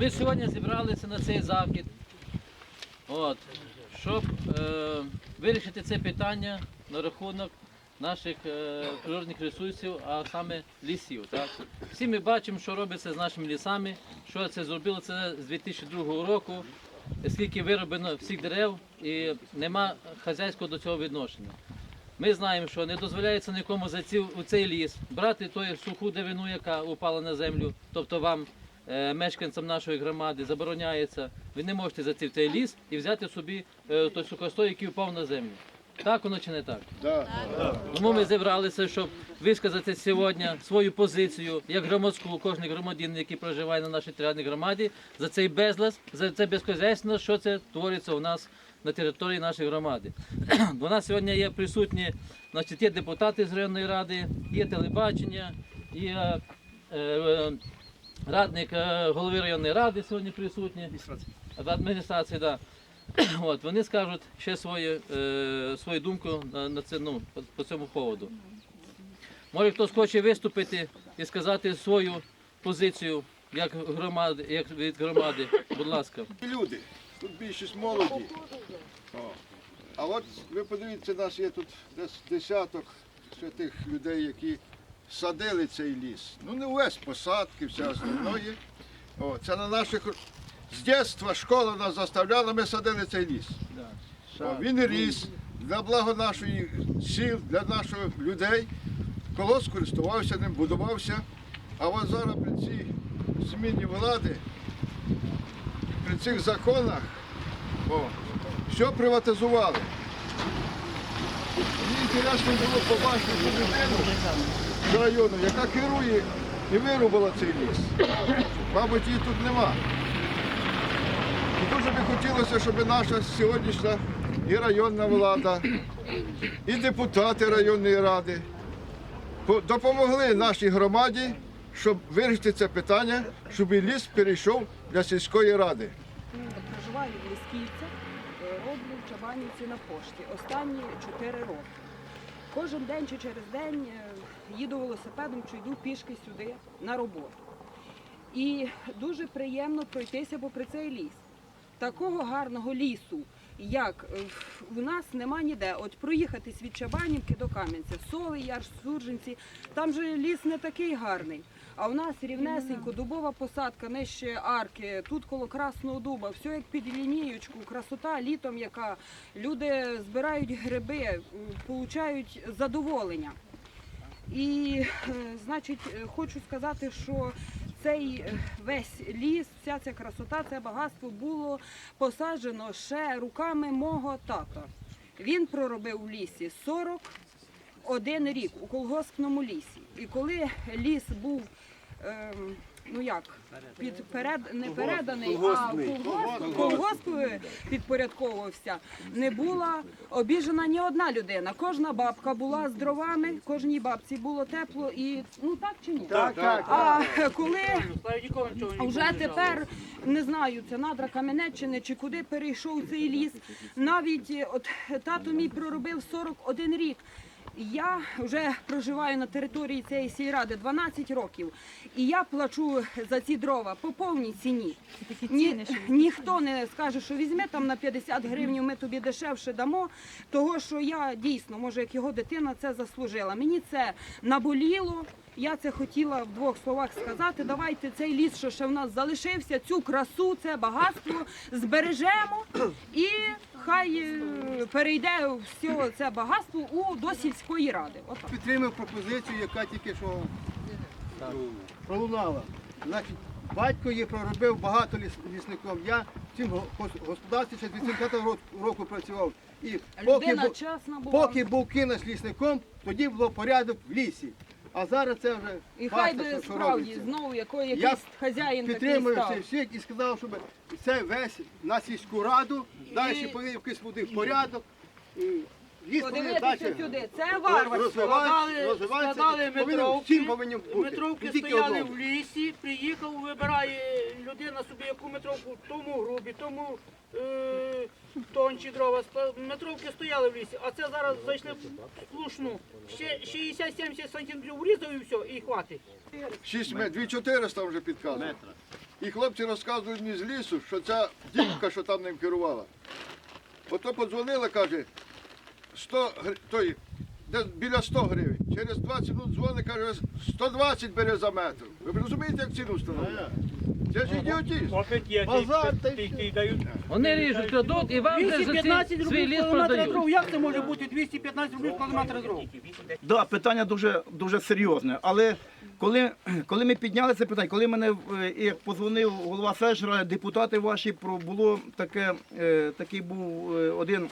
Ми сьогодні зібралися на цей захід, от, щоб е, вирішити це питання на рахунок наших е, природних ресурсів, а саме лісів. Так? Всі ми бачимо, що робиться з нашими лісами, що це зробило це з 2002 року, скільки вироблено всіх дерев і нема хазяйського до цього відношення. Ми знаємо, що не дозволяється нікому зайти у цей ліс, брати ту суху деревину, яка упала на землю, тобто вам, мешканцям нашої громади, забороняється. Ви не можете зайти в цей ліс і взяти собі е, той сухостой, який упав на землю. Так воно чи не так? Тому ми зібралися, щоб висказати сьогодні свою позицію як громадську, кожен громадянин, який проживає на нашій територіальній громаді, за цей безлад, за це безхозяйство, що це твориться у нас на території нашої громади. До нас сьогодні є присутні значить, є депутати з районної ради, є телебачення, є е, е, радник е, голови районної ради сьогодні присутні. Адміністрації, да. От, вони скажуть ще свою, е, свою думку на, на це, ну, по, по цьому поводу. Може хтось хоче виступити і сказати свою позицію як, громади, як від громади, будь ласка. люди. Тут більшість молоді. О. А от ви подивіться, нас є тут десь десяток ще тих людей, які садили цей ліс. Ну не увесь посадки, все основної. О, це на наших з дитинства школа нас заставляла, ми садили цей ліс. О, він ріс для благо нашої сіл, для наших людей. Колос користувався ним, будувався. А от зараз при цій зміні влади при цих законах о, все приватизували. Мені інтересно було побачити людину району, яка керує і вирубала цей ліс. Мабуть, її тут нема. І дуже би хотілося, щоб наша сьогоднішня і районна влада, і депутати районної ради допомогли нашій громаді, щоб вирішити це питання, щоб і ліс перейшов для сільської ради. Проживаю в Лисківцях, е, роблю в Чабанівці на пошті. Останні 4 роки. Кожен день чи через день е, їду велосипедом чи йду пішки сюди на роботу. І дуже приємно пройтися попри цей ліс. Такого гарного лісу, як е, в нас нема ніде. От проїхатись від Чабанівки до Кам'янця, Соли, Яр, Сурженці, там же ліс не такий гарний. А в нас рівнесенько, дубова посадка, нижче арки, тут коло Красного Дуба, все як під лінієчку, красота літом, яка люди збирають гриби, получають задоволення. І, е, значить, е, хочу сказати, що цей е, весь ліс, вся ця красота, це багатство було посаджено ще руками мого тата. Він проробив в лісі 41 рік у колгоспному лісі. І коли ліс був. Ем, Ну як підперед не переданий, а колгосп, колгосп підпорядковувався. Не була обіжена ні одна людина. Кожна бабка була з дровами, кожній бабці було тепло і ну так чи ні? Так, так. А коли вже тепер не знаю, це надра Кам'янеччини чи куди перейшов цей ліс. Навіть е, от тато мій проробив 41 рік. Я вже проживаю на території цієї сільради 12 років, і я плачу за ці дрова по повній ціні. Ні, ніхто не скаже, що візьми там на 50 гривень, ми тобі дешевше дамо. Того, що я дійсно, може, як його дитина це заслужила. Мені це наболіло. Я це хотіла в двох словах сказати. Давайте цей ліс, що ще в нас залишився, цю красу, це багатство збережемо і хай е, перейде все це багатство у до сільської ради. Отак. підтримав пропозицію, яка тільки що ну, пролунала. Значить, батько її проробив багато ліс- лісником. Я в гос- господарстві ще з 80 року, року працював. І поки, Людина бу- чесна була. поки був кинеш лісником, тоді було порядок в лісі. А зараз це вже І хай би що- справді робиться. знову який Я якийсь хазяїн такий підтримую став. цей світ і сказав, щоб це весь на сільську раду, далі повинен якийсь буде порядок. І подивитися далі сюди. Це розвивається, розвивається. складали і повинен метровки, повинен бути. Метровки Не тільки стояли одному. в лісі, приїхав, вибирає людина собі яку метровку, тому грубі, тому е, тонші дрова. Метровки стояли в лісі, а це зараз зайшли в сплошну. Ще 60-70 сантиметрів врізав і все, і хватить. 6 метрів, 2400 вже підказує. І хлопці розказують мені з лісу, що ця дівка, що там ним керувала. Ото подзвонила, каже, 100 гри... той, де біля 100 гривень. Через 20 минут дзвонить, каже, 120 бере за метр. Ви розумієте, як ціну встановлює? Це ж ідіотізм. Базар та й. Вони ріжуть, кладуть і вам вже за 215 ці свій рублів ліс кілометр продають. дров. Як це може бути 215 рублів кілометр дров? Да, питання дуже, дуже серйозне. Але коли, коли ми підняли це питання, коли мене е, і позвонив голова Сежера, депутати ваші, про було таке, е, такий був е, один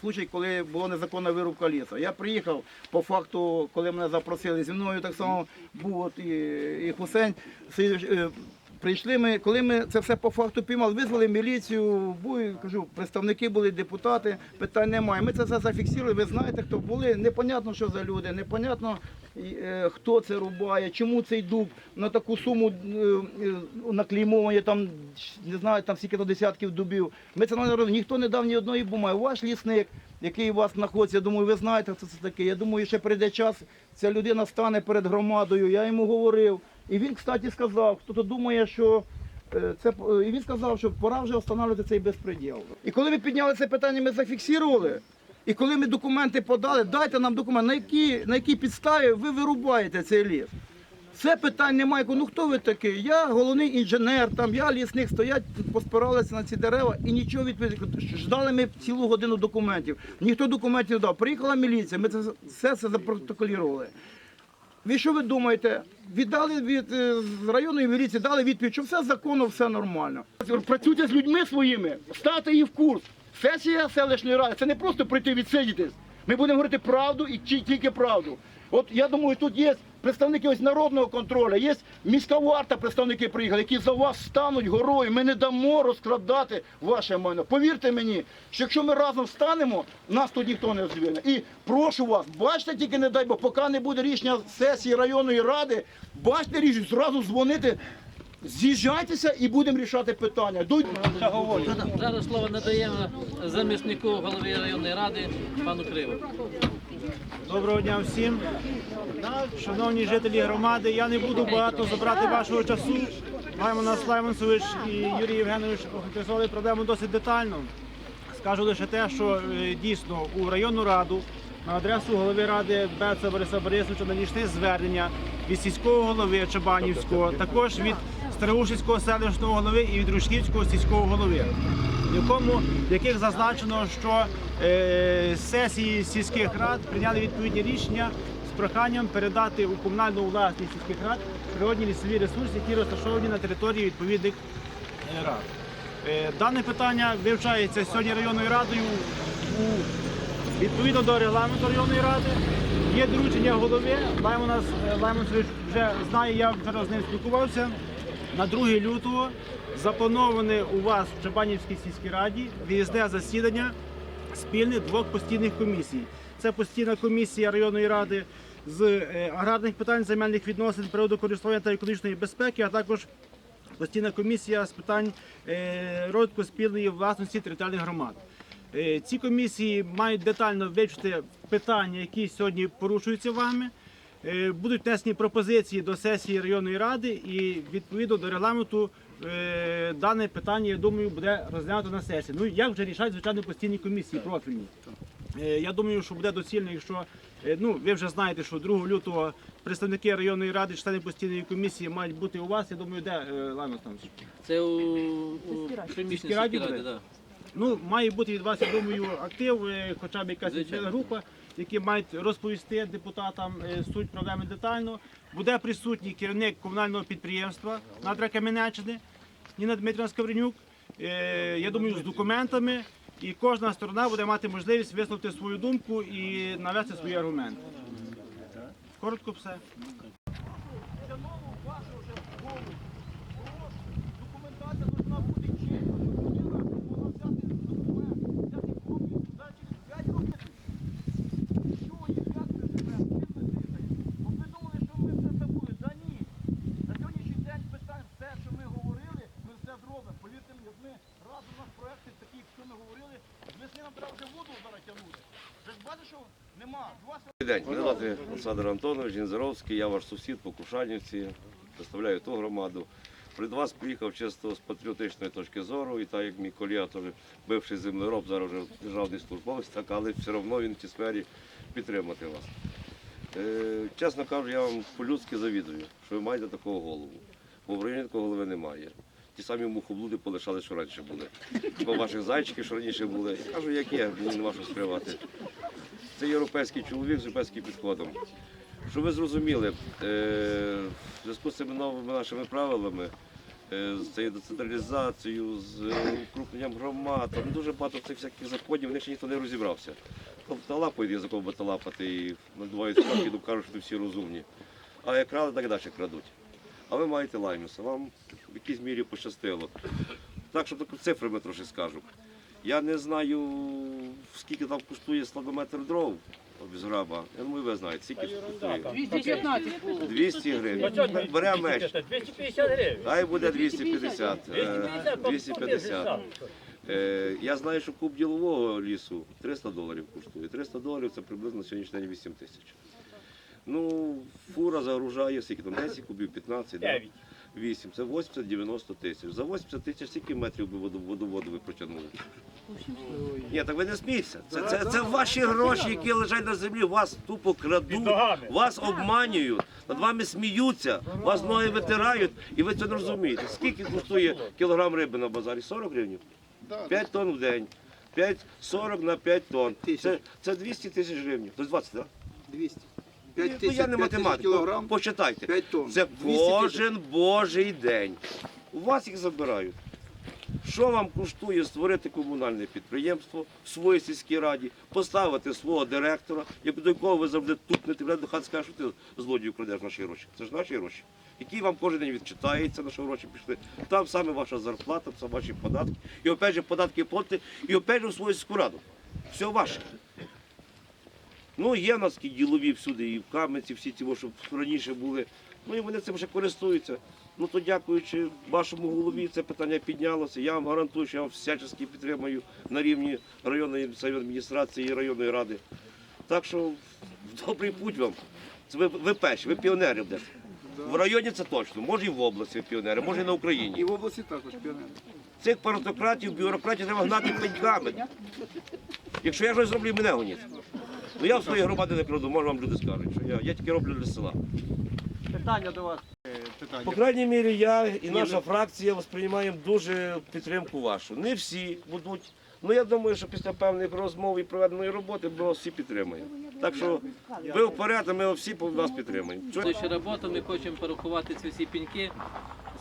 случай, коли була незаконна вирубка лісу. Я приїхав по факту, коли мене запросили зі мною, так само був от і, і Хусень. Прийшли ми, коли ми це все по факту піймали, визвали міліцію, бу- кажу, представники були, депутати, питань немає. Ми це все зафіксували, ви знаєте, хто були. Непонятно, що за люди, непонятно, е, хто це рубає, чому цей дуб на таку суму е, е, наклеймовані, там, не знаю, там скільки то десятків дубів. Ми це не робили, ніхто не дав ні одної бумаги. Ваш лісник, який у вас знаходиться, я думаю, ви знаєте, хто це таке. Я думаю, ще прийде час, ця людина стане перед громадою. Я йому говорив. І він, кстати, сказав, хто-то думає, що е, це е, і він сказав, що пора вже встановлювати цей безпреділ. І коли ви підняли це питання, ми зафіксували. І коли ми документи подали, дайте нам документ, на якій, на якій підставі ви вирубаєте цей ліс. Це питань немає. Ну хто ви такий? Я головний інженер, там я лісник стоять, поспиралися на ці дерева і нічого відповіді. Ждали ми цілу годину документів. Ніхто документів не дав. Приїхала міліція, ми це все це запротоколірували. Ви що ви думаєте? Віддали від е, районної міліції, дали відповідь, що все законно, все нормально. Працюйте з людьми своїми, стати їх в курс. Сесія селищної ради це не просто прийти відсидітись. Ми будемо говорити правду і ті- тільки правду. От я думаю, тут є представники ось народного контролю, є міська варта, представники приїхали, які за вас стануть горою. Ми не дамо розкрадати ваше майно. Повірте мені, що якщо ми разом станемо, нас тут ніхто не звільне. І прошу вас, бачите, тільки не дай, бо поки не буде рішення сесії районної ради, бачите рішення, зразу дзвонити. З'їжджайтеся і будемо рішати питання. Дуйте, я. Зараз слово надаємо заміснику голови районної ради пану Криву. Доброго дня всім. Шановні жителі громади, я не буду багато забрати вашого часу. Лаймонас Лаймонсович і Юрій Євгенович охарактеризували проблему досить детально. Скажу лише те, що е, дійсно у районну раду на адресу голови ради Беца Бориса Борисовича надійшли звернення від сільського голови Чабанівського, також від Староушицького селищного голови і від Рушківського сільського голови в якому в яких зазначено, що е, сесії сільських рад прийняли відповідні рішення з проханням передати у комунальну власність сільських рад природні лісові ресурси, які розташовані на території відповідних е, рад. Е, дане питання вивчається сьогодні районною радою у відповідно до регламенту районної ради. Є доручення голови. Лаймонас е, Лаймонсович вже знає, я вчора з ним спілкувався. На 2 лютого заплановане у вас в Чабанівській сільській раді виїзне засідання спільних двох постійних комісій. Це постійна комісія районної ради з е, аграрних питань, земельних відносин, природокористування та економічної безпеки, а також постійна комісія з питань е, розвитку спільної власності територіальних громад. Е, Ці комісії мають детально вивчити питання, які сьогодні порушуються вами. Е, Будуть внесені пропозиції до сесії районної ради і відповідно до регламенту е, дане питання, я думаю, буде розглянуто на сесії. Ну як вже рішать, звичайно, постійні комісії профільні. Е, Я думаю, що буде доцільно, якщо ну ви вже знаєте, що 2 лютого представники районної ради, члени постійної комісії мають бути у вас. Я думаю, де Лаймон Станович? Це у, у приміщенні раді сільській раді, буде? да. Ну, має бути від вас, я думаю, актив, хоча б якась група, які мають розповісти депутатам е, суть проблеми детально. Буде присутній керівник комунального підприємства Надра Кам'янеччини, Ніна Дмитрівна Скавренюк. Е, Я думаю, з документами. І кожна сторона буде мати можливість висловити свою думку і навести свої аргументи. Коротко все. нам треба вже воду зараз тягнути. Вже ж бачиш, що нема. Два Добрий день, мене звати Олександр Антонович Гінзаровський, я ваш сусід по Кушанівці, представляю ту громаду. При вас приїхав чисто з патріотичної точки зору, і так як мій колега, теж бивший землероб, зараз вже державний службовець, так, але все одно він в цій сфері підтримати вас. Е, чесно кажучи, я вам по-людськи завідую, що ви маєте такого голову. Бо в районі такого голови немає. Ті самі мухоблуди полишали, що раніше були. Бо ваших зайчиків, що раніше були. Кажу, як є, мені нема що. Це європейський чоловік з європейським підходом. Щоб ви зрозуміли, е, в зв'язку з цими новими нашими правилами, е, з цією децентралізацією, з укрупненням громад, там дуже багато цих всяких законів, в них ще ніхто не розібрався. Тобто лапають язиком би лапати і надувають скільки ну, кажуть, що всі розумні. А як крали, так і далі крадуть. А ви маєте лаймуса, вам в якійсь мірі пощастило. Так що таку цифрами трошки скажу. Я не знаю, скільки там коштує складометр дров без граба. Я думаю, ви знаєте, скільки це коштує. 215 було. 200 гривень. Беремо менше. 250 гривень. Хай буде 250. е, 250, 250. Е, Я знаю, що куб ділового лісу 300 доларів коштує. 300 доларів це приблизно сьогоднішній день 8 тисяч. Ну, фура загружає, скільки там 10 кубів, 15, да? 9. 8. Це 80-90 тисяч. За 80 тисяч скільки метрів би воду- водоводу ви протягнули? Ні, так ви не смійтеся. Це, це, це ваші гроші, які лежать на землі, вас тупо крадуть, вас обманюють, над вами сміються, вас ноги витирають, і ви це не розумієте. Скільки коштує кілограм риби на базарі? 40 гривень? 5 тонн в день. 5, 40 на 5 тонн. Це, це 200 тисяч гривень. Тобто 20, так? 200. Ну, я не математик, кілограм, почитайте. 5 тонн. Це кожен божий день. У вас їх забирають. Що вам коштує створити комунальне підприємство в своїй сільській раді, поставити свого директора, як до якого ви завжди тупнете, до хат скаже, що ти злодію крадеш наші гроші. Це ж наші гроші, які вам кожен день відчитається, на що гроші пішли. Там саме ваша зарплата, це ваші податки. І опять же податки платите, і опять же в свою сільську раду. Все ваше. Ну, є в нас такі ділові всюди, і в Кам'янці всі ті, що раніше були. Ну і вони цим ще користуються. Ну то дякуючи вашому голові, це питання піднялося. Я вам гарантую, що я вас всячески підтримую на рівні районної адміністрації і районної ради. Так що в добрий путь вам. Це ви, ви перші, ви піонери будете. В районі це точно, може і в області ви піонери, може і на Україні. І в області також піонер. Цих паратократів, бюрократів треба гнати пеньками. Якщо я щось зроблю, мене гоніть. Ну я в своїй громаді не краду, може вам люди скажуть, що я, я тільки роблю для села. Питання до вас. Питання. По крайній мірі, я і наша фракція сприймаємо дуже підтримку вашу. Не всі будуть. Ну я думаю, що після певних розмов і проведеної роботи ми вас всі підтримаємо. Так що ви вперед, а ми всі вас підтримуємо. Ще робота, ми хочемо порахувати ці всі піньки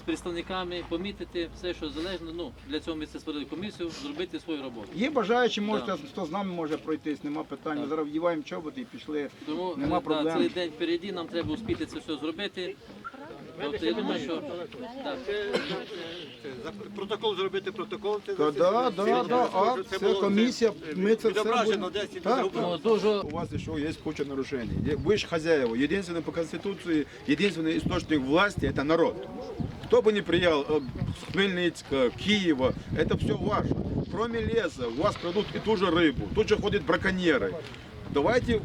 з представниками, помітити все, що залежно. Ну, для цього ми це створили комісію, зробити свою роботу. Є бажаючі, можете, хто з нами може пройтись, нема питань. Зараз вдіваємо чоботи і пішли. Тому Нема е, проблем. Да, цілий день впереді, нам треба успіти це все зробити. Тобто, я думаю, що так. Протокол зробити протокол. Це Та да, да, да, а це комісія, ми це все будемо. Так, Ну, дуже У вас еще есть куча нарушений. Вы же хозяева. Единственный по Конституции, единственный источник власти – это народ. Кто бы ни приехал э, с Хмельницка, Киева, это все ваше. Кроме леса, у вас крадут и ту же рыбу, тут же ходят браконьеры. Давайте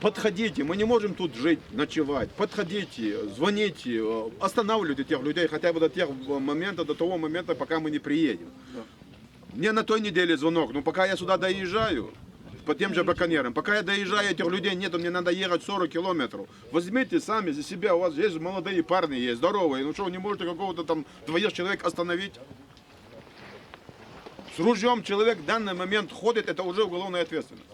подходите, мы не можем тут жить, ночевать. Подходите, звоните, останавливайте тех людей хотя бы до тех момента, до того момента, пока мы не приедем. Мне на той неделе звонок, но пока я сюда доезжаю, по тем же браконьерам, пока я доезжаю, этих людей нету, мне надо ехать 40 километров. Возьмите сами за себя, у вас есть молодые парни, есть здоровые, ну что, вы не можете какого-то там двоих человек остановить? С ружьем человек в данный момент ходит, это уже уголовная ответственность.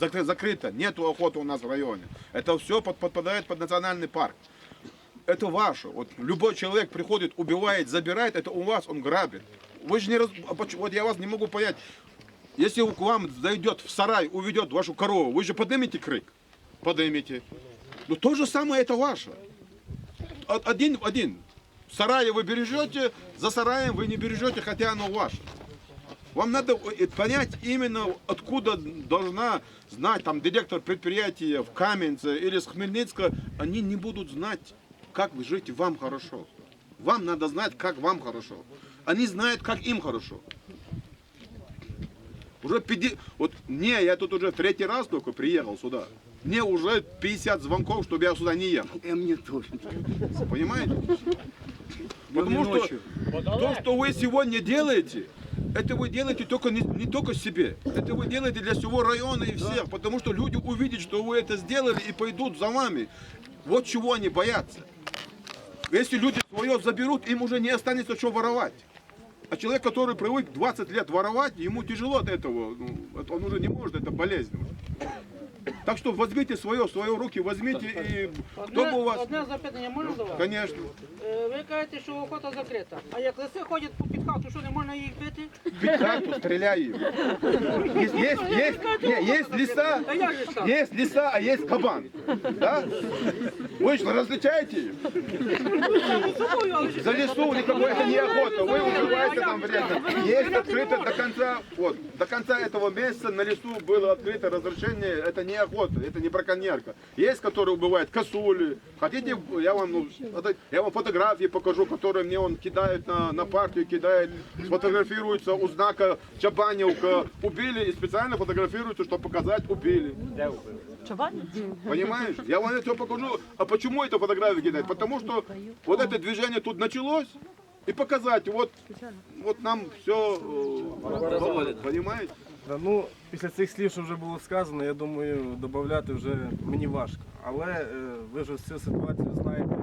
Закры- Закрыто, нету охоты у нас в районе. Это все под- подпадает под национальный парк. Это ваше. Вот любой человек приходит, убивает, забирает, это у вас, он грабит. Вы же не раз... а Вот я вас не могу понять. Если к вам зайдет в сарай, уведет вашу корову, вы же поднимете крик? Поднимете. Ну то же самое это ваше. Один в один. В сарае вы бережете, за сараем вы не бережете, хотя оно ваше. Вам надо э, понять именно, откуда должна знать там директор предприятия в Каменце или с Хмельницка. Они не будут знать, как вы жить вам хорошо. Вам надо знать, как вам хорошо. Они знают, как им хорошо. Уже 50, вот не, я тут уже третий раз только приехал сюда. Мне уже 50 звонков, чтобы я сюда не ехал. І мені теж. Понимаете? Потому что то, что вы сегодня делаете, это вы делаете только не, не только себе, это вы делаете для всего района и всех, потому что люди увидят, что вы это сделали и пойдут за вами. Вот чего они боятся. Если люди свое заберут, им уже не останется что воровать. А человек, который привык 20 лет воровать, ему тяжело от этого. Ну, он уже не может, это болезнь. Так что возьмите свое, в свои руки, возьмите и кто бы у вас... одне запитання можна до вас? Конечно. Е, Ви кажете, що охота закрита. А як лиси ходять по під хату, що не можна їх бити? Бить хату, стреляй. Есть, есть, есть, не, есть лиса, Та як же ж так? Есть лиса, а есть кабан. Да? Вы что, различаете ее? Само собою, але ж- За лесу никакой это не охота. Вы убиваете там время. Есть открыто до конца, вот, до конца этого месяца на лесу было открыто разрешение. Это не охота, это не браконьерка. Есть, которые убивают косули. Хотите, я вам, ну, я вам фотографии покажу, которые мне он кидает на, на партию, кидает, сфотографируется у знака Чабаневка. Убили и специально фотографируются, чтобы показать, убили. Понимаешь? Я вам это покажу. А почему это фотографии кидать? Потому что вот это движение тут началось. И показать, вот, вот нам все, понимаете? Ну, після цих слів, що вже було сказано, я думаю, додати вже мені важко. Але е, ви ж цю ситуацію знаєте.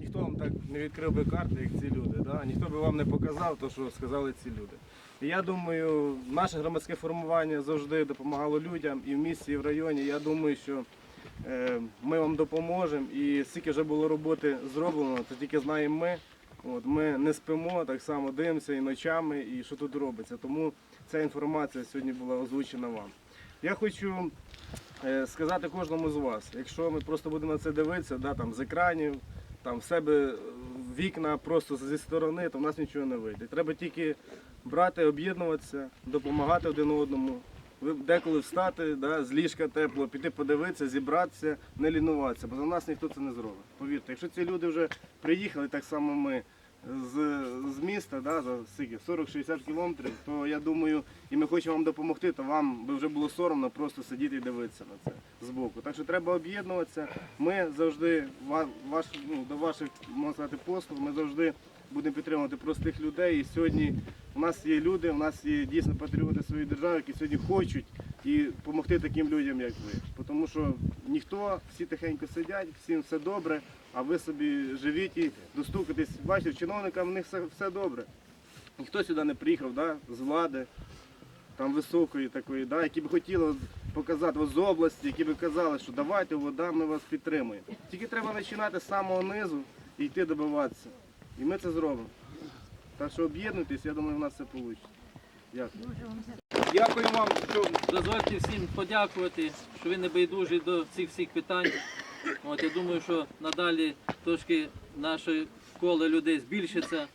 Ніхто вам так не відкрив би карти, як ці люди. Да? Ніхто би вам не показав те, що сказали ці люди. І я думаю, наше громадське формування завжди допомагало людям і в місті, і в районі. Я думаю, що е, ми вам допоможемо. І скільки вже було роботи зроблено, то тільки знаємо ми. От, ми не спимо, так само дивимося і ночами, і що тут робиться. Тому ця інформація сьогодні була озвучена вам. Я хочу е, сказати кожному з вас, якщо ми просто будемо на це дивитися, да, там, з екранів, там, в себе е, вікна просто зі сторони, то в нас нічого не вийде. Треба тільки брати, об'єднуватися, допомагати один одному. Деколи встати да, з ліжка тепло, піти подивитися, зібратися, не лінуватися, бо за нас ніхто це не зробить. Повірте, якщо ці люди вже приїхали, так само ми з, з міста, да, за скільки, 40-60 кілометрів, то я думаю, і ми хочемо вам допомогти, то вам би вже було соромно просто сидіти і дивитися на це збоку. Так що треба об'єднуватися. Ми завжди ваш, ну, до ваших сказати, послуг, ми завжди будемо підтримувати простих людей. І сьогодні у нас є люди, у нас є дійсно патріоти своєї держави, які сьогодні хочуть і допомогти таким людям, як ви. Тому що ніхто, всі тихенько сидять, всім все добре, а ви собі живіть і достукатись. Бачите, чиновникам в них все, все добре. Ніхто сюди не приїхав да, з влади, там високої такої, да, які б хотіли показати з області, які б казали, що давайте, вода, ми вас підтримуємо. Тільки треба починати з самого низу і йти добиватися. І ми це зробимо. Так що об'єднуйтесь, я думаю, у нас все вийде. Дякую. Дякую вам, що Дозвольте всім подякувати, що ви не байдужі до цих всіх питань. От, я думаю, що надалі трошки наше коло людей збільшиться,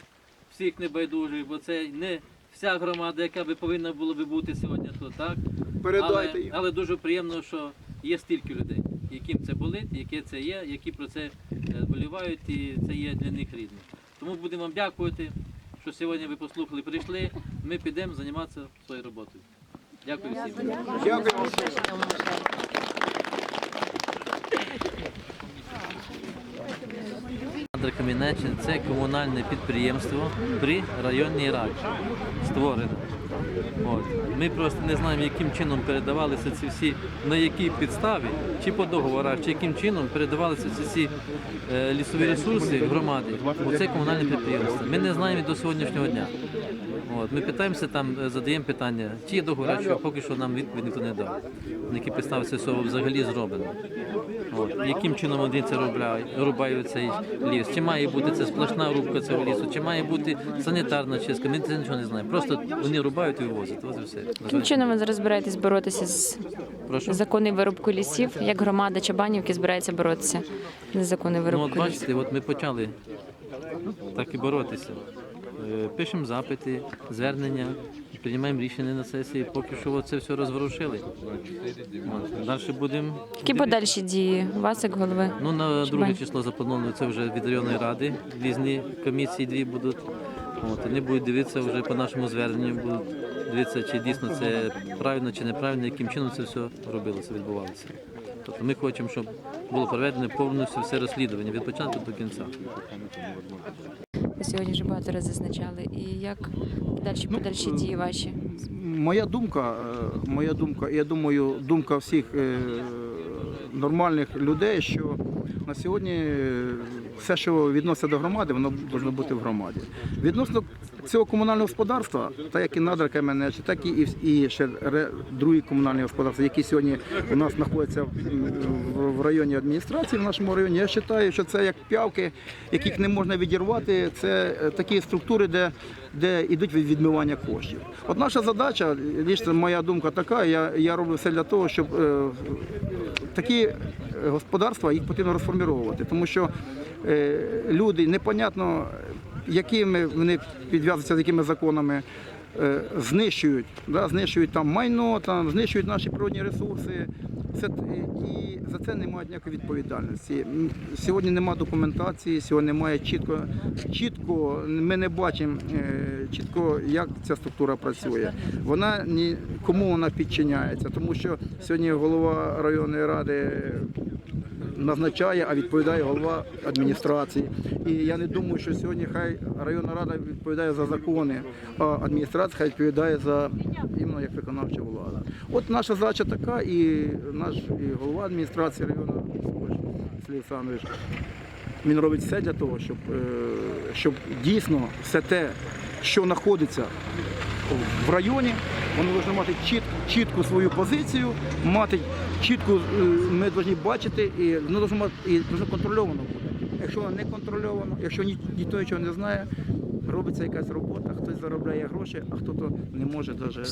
всіх небайдужих, бо це не вся громада, яка би повинна була би бути сьогодні тут, так? передайте Але, їм. але дуже приємно, що є стільки людей, яким це болить, яке це є, які про це е, болівають, і це є для них рідне. Тому будемо вам дякувати, що сьогодні ви послухали, прийшли. Ми підемо займатися своєю роботою. Дякую всім. Дякую Олександр це комунальне підприємство при районній раді створене. От. Ми просто не знаємо, яким чином передавалися ці всі, на якій підставі, чи по договорах, чи яким чином передавалися ці всі е, лісові ресурси громади. Оце комунальне підприємство. Ми не знаємо до сьогоднішнього дня. От. Ми питаємося там, е, задаємо питання, чи є договори, що поки що нам відповідь ніхто не дав. На які підстави це все взагалі зроблено. От. Яким чином вони це рубляють, рубають цей ліс? Чи має бути це сплошна рубка цього лісу, чи має бути санітарна чистка? Ми це нічого не знаємо. Просто вони рубають і вивозять. Ось і все. Яким чином ви зараз збираєтесь боротися з Прошу. незаконною вирубкою лісів? Як громада Чабанівки збирається боротися з незаконною Ну, от вирубкою бачите, от ми почали так і боротися. Е, Пишемо запити, звернення, приймаємо рішення на сесії, поки що це все розворушили. От. Далі будемо. Які подальші дії у вас як голови? Ну, на друге число заплановано це вже від районної ради. Різні комісії дві будуть. От, вони будуть дивитися вже по нашому зверненню, будуть дивитися, чи дійсно це правильно чи неправильно, яким чином це все робилося, відбувалося. Тобто ми хочемо, щоб було проведено повністю все розслідування від початку до кінця. Ви сьогодні вже багато разів зазначали. І як далі подальші дії ваші? Моя думка, е, моя думка, я думаю, думка всіх е, нормальних людей, що на сьогодні е, все, що відноситься до громади, воно повинно бути в громаді. Відносно цього комунального господарства, так як і надра КМНЧ, так і, і ще другі комунальні господарства, які сьогодні у нас знаходяться в, районі адміністрації, в нашому районі, я вважаю, що це як п'явки, яких не можна відірвати. Це е, такі структури, де, де йдуть від відмивання коштів. От наша задача, лічно моя думка така, я, я роблю все для того, щоб е, такі господарства їх потрібно розформувати, тому що е, люди непонятно, якими вони підв'язуються з якими законами. е, Знищують, да, знищують там майно, там, знищують наші природні ресурси. Це, і за це немає ніякої відповідальності. Сьогодні немає документації, сьогодні немає чітко, чітко ми не бачимо е, чітко, як ця структура працює. Вона ні кому вона підчиняється, тому що сьогодні голова районної ради назначає, а відповідає голова адміністрації. І я не думаю, що сьогодні хай районна рада відповідає за закони, а адміністрація хай відповідає за іменно як виконавча влада. От наша задача така, і наш і голова адміністрації району Олександрович, він робить все для того, щоб, е, щоб дійсно все те, що знаходиться в районі, вони повинні мати чіт, чітку свою позицію, мати чітку, е, ми повинні бачити, і воно должно мати- і дуже контрольовано буде. Якщо воно не контрольовано, якщо ні, ніхто нічого не знає, робиться якась робота, хтось заробляє гроші, а хтось не може навіть.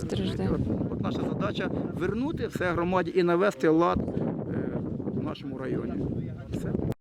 От, от наша задача вернути все громаді і навести лад е, в нашому районі. Все.